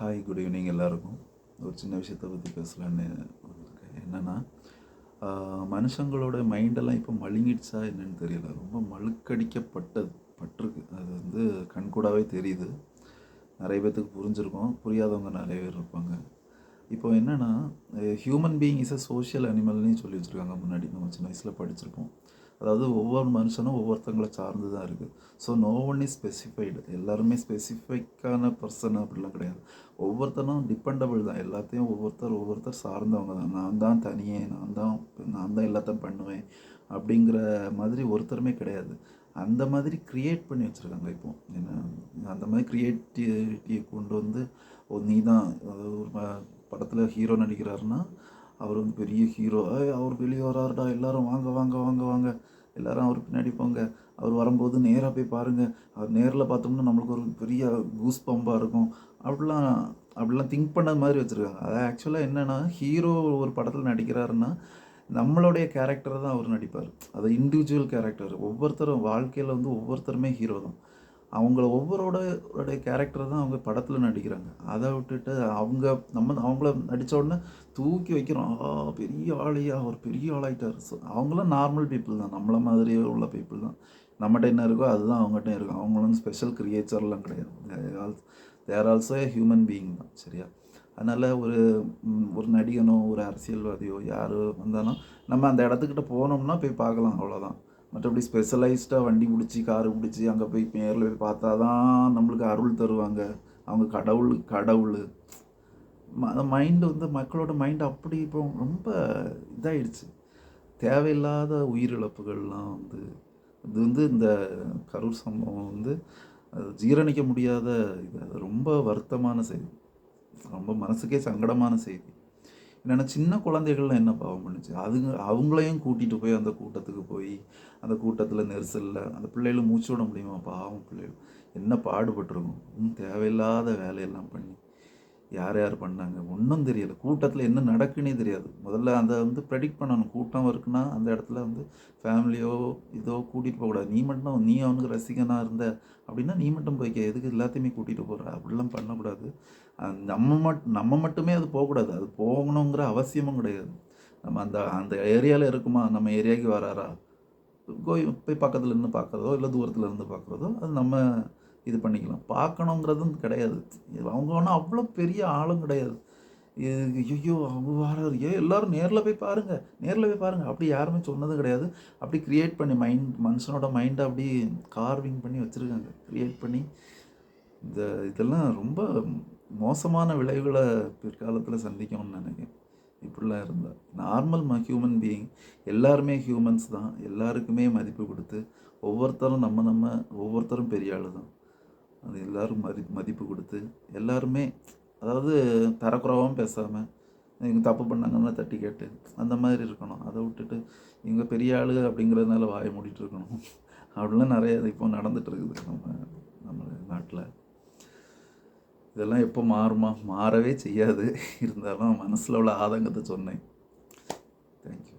Hi good evening எல்லாருக்கும். ஒரு சின்ன விஷயத்தை பற்றி பேசலான்னு வந்திருக்கேன். என்னென்னா மனுஷங்களோட மைண்டெல்லாம் இப்போ மழுங்கிடுச்சா என்னன்னு தெரியல. ரொம்ப மழுக்கடிக்கப்பட்டது பட்டிருக்கு. அது வந்து கண்கூடாவே தெரியுது. நிறைய பேர்த்துக்கு புரிஞ்சிருக்கோம். புரியாதவங்க நிறைய பேர் இருப்பாங்க. இப்போ என்னென்னா human being is a social அனிமல்னு சொல்லி வச்சுருக்காங்க முன்னாடி. நம்ம சின்ன வயசில் படிச்சிருப்போம். அதாவது ஒவ்வொரு மனுஷனும் ஒவ்வொருத்தங்களை சார்ந்து தான் இருக்குது so no one is specified எல்லாருமே ஸ்பெசிஃபிக்கான பர்சன் அப்படிலாம் கிடையாது. ஒவ்வொருத்தனும் டிபெண்டபிள் தான். எல்லாத்தையும் ஒவ்வொருத்தர் ஒவ்வொருத்தர் சார்ந்தவங்க தான். நான் தான் தனியே நான் தான் நான் தான் எல்லாத்தையும் பண்ணுவேன் அப்படிங்கிற மாதிரி ஒருத்தருமே கிடையாது. அந்த மாதிரி க்ரியேட் பண்ணி வச்சுருக்காங்க இப்போ. என்ன அந்த மாதிரி க்ரியேட்டிவிட்டியை கொண்டு வந்து ஓ நீ தான் அதாவது ஒரு படத்தில் ஹீரோ நடிக்கிறாருன்னா அவர் வந்து பெரிய ஹீரோ அவர் வெளியே வராருடா எல்லாரும் வாங்க வாங்க வாங்க வாங்க. எல்லாரும் அவர் பின்னாடி போங்க. அவர் வரும்போது நேராக போய் பாருங்கள் அவர் நேரில் பார்த்தோம்னா நம்மளுக்கு ஒரு பெரிய கூஸ் பம்பாக இருக்கும். அப்படிலாம் அப்படிலாம் திங்க் பண்ணது மாதிரி வச்சுருக்காங்க. அது ஆக்சுவலாக என்னென்னா ஹீரோ ஒரு படத்தில் நடிக்கிறாருன்னா நம்மளுடைய கேரக்டரை தான் அவர் நடிப்பார். அது இண்டிவிஜுவல் கேரக்டர் ஒவ்வொருத்தரும் வாழ்க்கையில் வந்து ஒவ்வொருத்தருமே ஹீரோ தான். அவங்கள ஒவ்வொருடைய கேரக்டர் தான் அவங்க படத்தில் நடிக்கிறாங்க. அதை விட்டுட்டு அவங்க நம்ம அவங்கள நடித்த உடனே தூக்கி வைக்கிறோம். ஆ பெரிய ஆளையா அவர் பெரிய ஆளாயிட்டார். ஸோ அவங்களும் நார்மல் பீப்புள் தான். நம்மள மாதிரியே உள்ள பீப்புள் தான். நம்மகிட்ட என்ன இருக்கோ அதுதான் அவங்ககிட்ட இருக்கும். அவங்களும் ஸ்பெஷல் கிரியேச்சர்லாம் கிடையாது. They're also a human being தான் சரியா? அதனால் ஒரு ஒரு நடிகனோ ஒரு அரசியல்வாதியோ யார் வந்தாலும் நம்ம அந்த இடத்துக்கிட்ட போனோம்னா போய் பார்க்கலாம் அவ்வளோதான் மற்றபடி ஸ்பெஷலைஸ்டாக வண்டி பிடிச்சி காரு பிடிச்சி அங்கே போய் நேரில் போய் பார்த்தா தான் நம்மளுக்கு அருள் தருவாங்க. அவங்க கடவுள் கடவுள். அந்த மைண்டு வந்து மக்களோட மைண்டு அப்படி இப்போ ரொம்ப இதாகிடுச்சு தேவையில்லாத உயிரிழப்புகள்லாம் வந்து இது வந்து இந்த கரூர் சம்பவம் வந்து ஜீரணிக்க முடியாத இது. ரொம்ப வருத்தமான செய்தி. ரொம்ப மனசுக்கே சங்கடமான செய்தி. என்னென்னா சின்ன குழந்தைகள்லாம் என்ன பாவம் பண்ணுச்சு? அதுங்க அவங்களையும் கூட்டிகிட்டு போய் அந்த கூட்டத்துக்கு போய் அந்த கூட்டத்தில் நெரிசலில் அந்த பிள்ளைகளும் மூச்சு விட முடியுமா? பாவம் பிள்ளைகள். என்ன பாடுபட்டிருக்கும்? தேவையில்லாத வேலையெல்லாம் பண்ணி. யார் யார் பண்ணாங்க? ஒன்றும் தெரியாது. கூட்டத்தில் என்ன நடக்குன்னே தெரியாது. முதல்ல அதை வந்து ப்ரெடிக்ட் பண்ணணும். கூட்டம் இருக்குன்னா அந்த இடத்துல வந்து ஃபேமிலியோ இதோ கூட்டிகிட்டு போகக்கூடாது. நீ மட்டும் நீ அவனுக்கு ரசிகனாக இருந்த அப்படின்னா நீ மட்டும் போய்க்க எதுக்கு எல்லாத்தையுமே கூட்டிகிட்டு போகிற அப்படிலாம் பண்ணக்கூடாது. நம்ம மட் நம்ம மட்டுமே அது போகக்கூடாது. அது போகணுங்கிற அவசியமும் கிடையாது. நம்ம அந்த அந்த ஏரியாவில் இருக்குமா? நம்ம ஏரியாவுக்கு வராரா? போய் போய் பக்கத்தில் இருந்து பார்க்குறதோ இல்லை தூரத்தில் இருந்து பார்க்குறதோ அது நம்ம இது பண்ணிக்கலாம். பார்க்கணுங்கிறதும் கிடையாது. அவங்க ஒன்றும் அவ்வளோ பெரிய ஆளும் கிடையாது. ஐயோ அவங்க வராது ஐயோ எல்லோரும் நேரில் போய் பாருங்கள் நேரில் போய் பாருங்கள் அப்படி யாருமே சொன்னதும் கிடையாது. அப்படி க்ரியேட் பண்ணி மைண்ட் மனுஷனோட மைண்டை அப்படி கார்விங் பண்ணி வச்சுருக்காங்க. க்ரியேட் பண்ணி இந்த இதெல்லாம் ரொம்ப மோசமான விளைவுகளை பிற்காலத்தில் சந்திக்கணும்னு நினைக்கிறேன். இப்படிலாம் இருந்தால் நார்மல் ம ஹியூமன் பீயிங் எல்லாருமே ஹியூமன்ஸ் தான். எல்லாருக்குமே மதிப்பு கொடுத்து ஒவ்வொருத்தரும் நம்ம நம்ம ஒவ்வொருத்தரும் பெரிய ஆள் தான் அது எல்லோரும் மதி மதிப்பு கொடுத்து எல்லாருமே அதாவது தரக்குறவாகவும் பேசாமல் இவங்க தப்பு பண்ணாங்கன்னா தட்டி கேட்டு அந்த மாதிரி இருக்கணும். அதை விட்டுட்டு இவங்க பெரிய ஆள் அப்படிங்கிறதுனால வாயை மூடிட்டு இருக்கணும். அப்படிலாம் நிறைய இப்போ நடந்துகிட்ருக்குது நம்ம நம்ம நாட்டில். இதெல்லாம் எப்போ மாறுமா? மாறவே செய்யாது. இருந்தாலும் மனசில் உள்ள ஆதங்கத்தை சொன்னேன். தேங்க்யூ